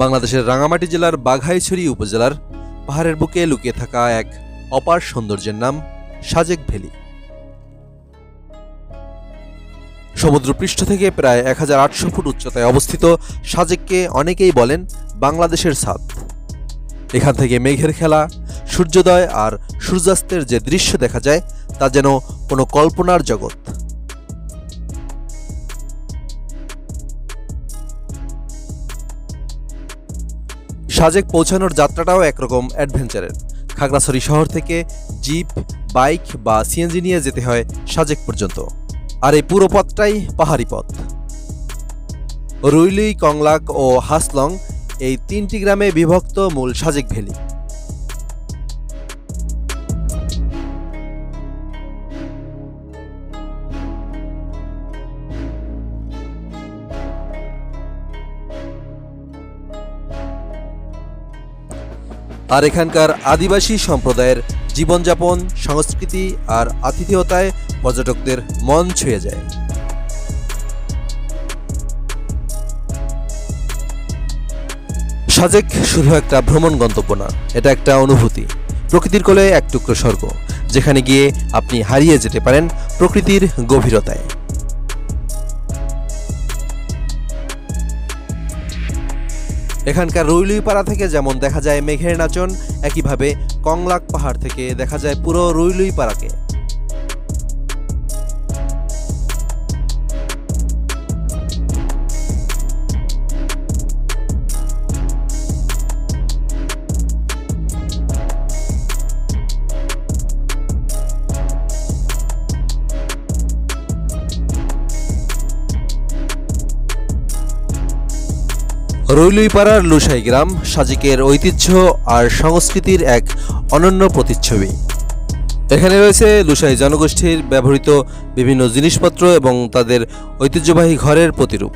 বাংলাদেশের রাঙামাটি জেলার বাঘাইছড়ি উপজেলার পাহাড়ের বুকে লুকিয়ে থাকা এক অপার সৌন্দর্যের নাম সাজেক ভ্যালি। সমুদ্রপৃষ্ঠ থেকে প্রায় এক হাজার আটশো ফুট উচ্চতায় অবস্থিত সাজেককে অনেকেই বলেন বাংলাদেশের ছাদ এখান থেকে মেঘের খেলা, সূর্যোদয় আর সূর্যাস্তের যে দৃশ্য দেখা যায়, তা যেন কোনো কল্পনার জগৎ। সাজেক পৌঁছানোর যাত্রাটাও একরকম অ্যাডভেঞ্চারের। খাগড়াছড়ি শহর থেকে জিপ, বাইক বা সিএনজি নিয়ে যেতে হয় সাজেক পর্যন্ত। আর এই পুরো পথটাই পাহাড়ি পথ। রুইলি, কংলাক ও হাসলং এই তিনটি গ্রামে বিভক্ত মূল সাজেক ভ্যালি। আর এখানকার আদিবাসী সম্প্রদায়ের জীবনযাপন, সংস্কৃতি আর আতিথেয়তায় পর্যটকদের মন ছুঁয়ে যায়। সাজেক শুধু একটা ভ্রমণ গন্তব্য না, এটা একটা অনুভূতি। প্রকৃতির কোলে এক টুকরো স্বর্গ, যেখানে গিয়ে আপনি হারিয়ে যেতে পারেন প্রকৃতির গভীরতায়। এখানকার রুইলুইপাড়া থেকে যেমন দেখা যায় মেঘের নাচন, একইভাবে কংলাক পাহাড় থেকে দেখা যায় পুরো রুইলুইপাড়াকে। রৈলুইপাড়ার লুসাই গ্রাম সাজিকের ঐতিহ্য আর সংস্কৃতির এক অনন্য প্রতিচ্ছবি। এখানে রয়েছে লুসাই জনগোষ্ঠীর ব্যবহৃত বিভিন্ন জিনিসপত্র এবং তাদের ঐতিহ্যবাহী ঘরের প্রতিরূপ।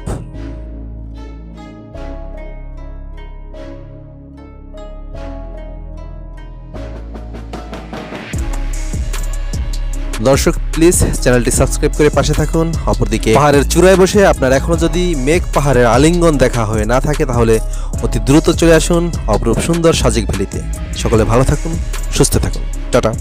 দর্শক প্লিজ চ্যানেলটি সাবস্ক্রাইব করে পাশে থাকুন। অপরদিকে, পাহাড়ের চূড়ায় বসে আপনার এখনও যদি মেঘ পাহাড়ের আলিঙ্গন দেখা হয়ে না থাকে, তাহলে অতি দ্রুত চলে আসুন অপরূপ সুন্দর সাজিক ভ্যালিতে। সকলে ভালো থাকুন, সুস্থ থাকুন। টাটা।